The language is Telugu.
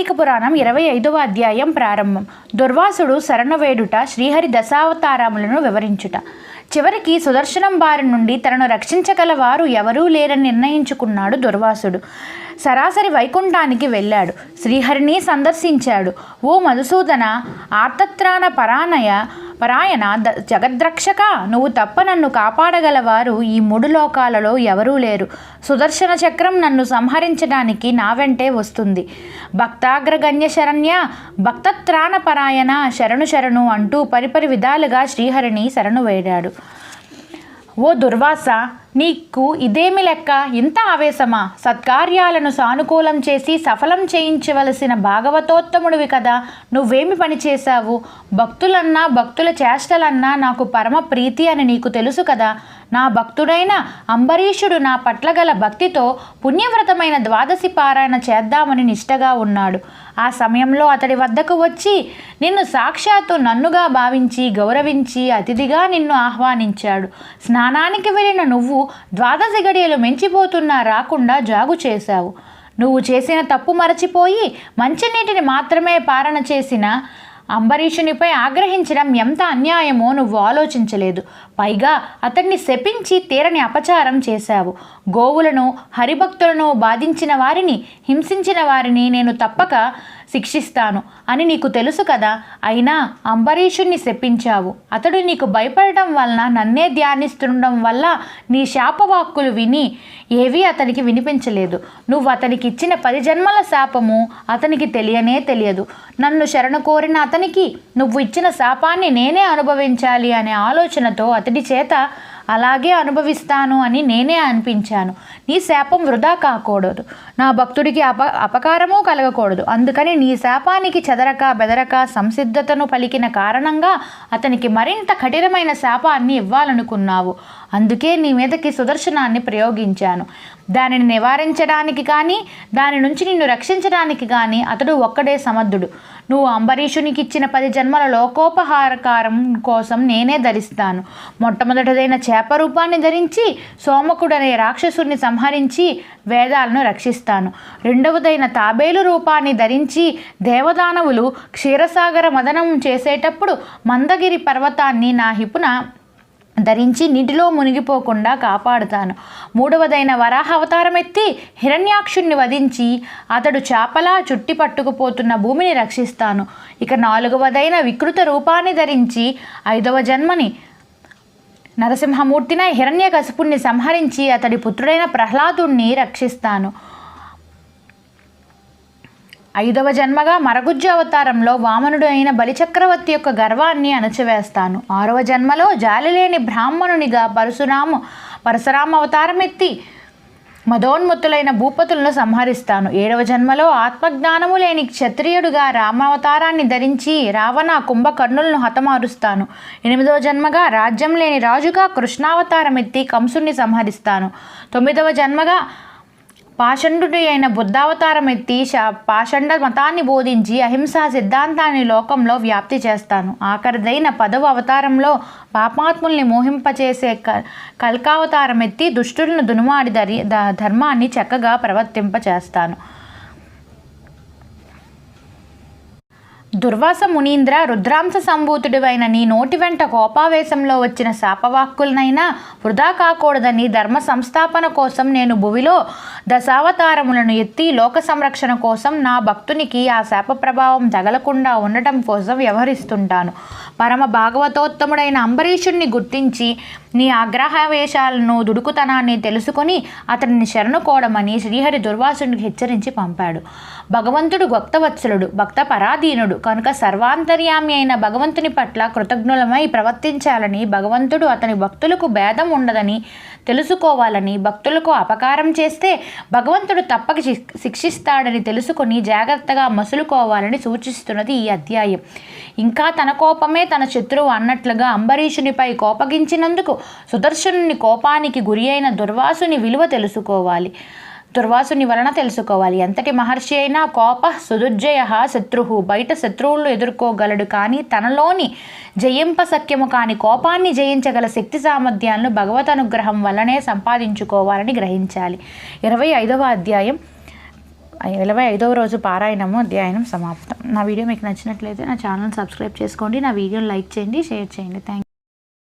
కార్తీక పురాణం ఇరవై ఐదవ అధ్యాయం ప్రారంభం. దుర్వాసుడు శరణవేడుట శ్రీహరి దశావతారములను వివరించుట. చివరికి సుదర్శనం బారి నుండి తనను రక్షించగల వారు ఎవరూ లేరని నిర్ణయించుకున్నాడు దుర్వాసుడు. సరాసరి వైకుంఠానికి వెళ్ళాడు. శ్రీహరిని సందర్శించాడు. ఓ మధుసూదన ఆర్తత్రాణ పరాణయ పరాయణ ద జగద్రక్షక నువ్వు తప్ప నన్ను కాపాడగలవారు ఈ మూడు లోకాలలో ఎవరూ లేరు. సుదర్శన చక్రం నన్ను సంహరించడానికి నా వెంటే వస్తుంది. భక్తాగ్రగణ్య శరణ్య భక్తత్రాణ పరాయణ శరణు శరణు అంటూ పరిపరి విధాలుగా శ్రీహరిని శరణు వేడాడు. ఓ దుర్వాస నీకు ఇదేమి లెక్క? ఇంత ఆవేశమా? సత్కార్యాలను సానుకూలం చేసి సఫలం చేయించవలసిన భాగవతోత్తముడివి కదా. నువ్వేమి పని చేశావు? భక్తులన్నా భక్తుల చేష్టలన్నా నాకు పరమ ప్రీతి అని నీకు తెలుసు కదా. నా భక్తుడైన అంబరీషుడు నా పట్ల గల భక్తితో పుణ్యవ్రతమైన ద్వాదశి పారాయణ చేద్దామని నిష్టగా ఉన్నాడు. ఆ సమయంలో అతడి వద్దకు వచ్చి నిన్ను సాక్షాత్తు నన్నుగా భావించి గౌరవించి అతిథిగా నిన్ను ఆహ్వానించాడు. స్నానానికి వెళ్ళిన నువ్వు ద్వాదశి గడియలు మెంచిపోతున్నా రాకుండా జాగు చేశావు. నువ్వు చేసిన తప్పు మరచిపోయి మంచినీటిని మాత్రమే పారణ చేసిన అంబరీషునిపై ఆగ్రహించడం ఎంత అన్యాయమో నువ్వు ఆలోచించలేదు. పైగా అతన్ని శపించి తీరని అపచారం చేశావు. గోవులను హరిభక్తులను బాధించిన వారిని హింసించిన వారిని నేను తప్పక శిక్షిస్తాను అని నీకు తెలుసు కదా. అయినా అంబరీషుణ్ణి శపించావు. అతడు నీకు భయపడటం వలన నన్నే ధ్యానిస్తుండడం వల్ల నీ శాపవాక్కులు విని ఏవీ అతనికి వినిపించలేదు. నువ్వు అతనికి ఇచ్చిన పది జన్మల శాపము అతనికి తెలియనే తెలియదు. నన్ను శరణు కోరిన అతనికి నువ్వు ఇచ్చిన శాపాన్ని నేనే అనుభవించాలి అనే ఆలోచనతో అతడి చేత అలాగే అనుభవిస్తాను అని నేనే అనిపించాను. నీ శాపం వృధా కాకూడదు. నా భక్తుడికి అప అపకారము కలగకూడదు. అందుకని నీ శాపానికి చెదరక బెదరక సంసిద్ధతను పలికిన కారణంగా అతనికి మరింత కఠినమైన శాపాన్ని ఇవ్వాలనుకున్నావు. అందుకే నీ మీదకి సుదర్శనాన్ని ప్రయోగించాను. దానిని నివారించడానికి కానీ దాని నుంచి నిన్ను రక్షించడానికి కానీ అతడు ఒక్కడే సమర్థుడు. నువ్వు అంబరీషునికి ఇచ్చిన పది జన్మల లోకోపహారకారం కోసం నేనే ధరిస్తాను. మొట్టమొదటిదైన చేప రూపాన్ని ధరించి సోమకుడనే రాక్షసుని సంహరించి వేదాలను రక్షిస్తాను. రెండవదైన తాబేలు రూపాన్ని ధరించి దేవదానవులు క్షీరసాగర మదనం చేసేటప్పుడు మందగిరి పర్వతాన్ని నా హిపున ధరించి నీటిలో మునిగిపోకుండా కాపాడుతాను. మూడవదైన వరాహ ఎత్తి హిరణ్యాక్షుణ్ణి వధించి అతడు చేపలా చుట్టి పట్టుకుపోతున్న భూమిని రక్షిస్తాను. ఇక నాలుగవదైన వికృత రూపాన్ని ధరించి ఐదవ జన్మని నరసింహమూర్తిన హిరణ్య కసుపుణ్ణి సంహరించి అతడి పుత్రుడైన ప్రహ్లాదుణ్ణి రక్షిస్తాను. ఐదవ జన్మగా మరగుజ్జు అవతారంలో వామనుడు అయిన బలిచక్రవర్తి యొక్క గర్వాన్ని అణచివేస్తాను. ఆరవ జన్మలో జాలిలేని బ్రాహ్మణునిగా పరశురాము పరశురామ అవతారం ఎత్తి మదోన్మత్తులైన భూపతులను సంహరిస్తాను. ఏడవ జన్మలో ఆత్మజ్ఞానము లేని క్షత్రియుడుగా రామావతారాన్ని ధరించి రావణ కుంభకర్ణులను హతమారుస్తాను. ఎనిమిదవ జన్మగా రాజ్యం లేని రాజుగా కృష్ణావతారం ఎత్తి కంసుణ్ణి సంహరిస్తాను. తొమ్మిదవ జన్మగా పాషండుడి అయిన బుద్ధావతారం ఎత్తి పాషండ మతాన్ని బోధించి అహింసా సిద్ధాంతాన్ని లోకంలో వ్యాప్తి చేస్తాను. ఆఖరిదైన పదవ అవతారంలో పాపాత్ముల్ని మోహింపచేసే క కల్కావతారం ఎత్తి దుష్టులను దునుమాడి ధరి ధర్మాన్ని చక్కగా ప్రవర్తింపచేస్తాను. దుర్వాస మునీంద్ర రుద్రాంశ సంభూతుడివైన నీ నోటి వెంట కోపావేశంలో వచ్చిన శాపవాక్కులనైనా వృధా కాకూడదని ధర్మ సంస్థాపన కోసం నేను భువిలో దశావతారములను ఎత్తి లోక సంరక్షణ కోసం నా భక్తునికి ఆ శాప ప్రభావం తగలకుండా ఉండటం కోసం వ్యవహరిస్తుంటాను. పరమ భాగవతోత్తముడైన అంబరీషుణ్ణి గుర్తించి నీ ఆగ్రహవేశాలను దుడుకుతనాన్ని తెలుసుకొని అతనిని శరణుకోవడమని శ్రీహరి దుర్వాసునికి హెచ్చరించి పంపాడు. భగవంతుడు భక్తవత్సలుడు భక్త పరాధీనుడు కనుక సర్వాంతర్యామి అయిన భగవంతుని పట్ల కృతజ్ఞులమై ప్రవర్తించాలని భగవంతుడు అతని భక్తులకు భేదం ఉండదని తెలుసుకోవాలని భక్తులకు అపకారం చేస్తే భగవంతుడు తప్పక శిక్షిస్తాడని తెలుసుకొని జాగ్రత్తగా మసులుకోవాలని సూచిస్తున్నది ఈ అధ్యాయం. ఇంకా తన కోపమే తన శత్రువు అన్నట్లుగా అంబరీషునిపై కోపగించినందుకు సుదర్శనుని కోపానికి గురి అయిన దుర్వాసుని విలువ తెలుసుకోవాలి. దుర్వాసుని వలన తెలుసుకోవాలి. ఎంతటి మహర్షి అయినా కోప సుదుర్జయ శత్రువు బయట శత్రువులు ఎదుర్కోగలడు కానీ తనలోని జయింప సఖ్యము కాని కోపాన్ని జయించగల శక్తి సామర్థ్యాలను భగవత్ అనుగ్రహం వల్లనే సంపాదించుకోవాలని గ్రహించాలి. ఇరవై ఐదవ అధ్యాయం ఇరవై ఐదవ రోజు పారాయణము అధ్యయనం సమాప్తం. నా వీడియో మీకు నచ్చినట్లయితే నా ఛానల్ సబ్స్క్రైబ్ చేసుకోండి. నా వీడియోని లైక్ చేయండి షేర్ చేయండి. థ్యాంక్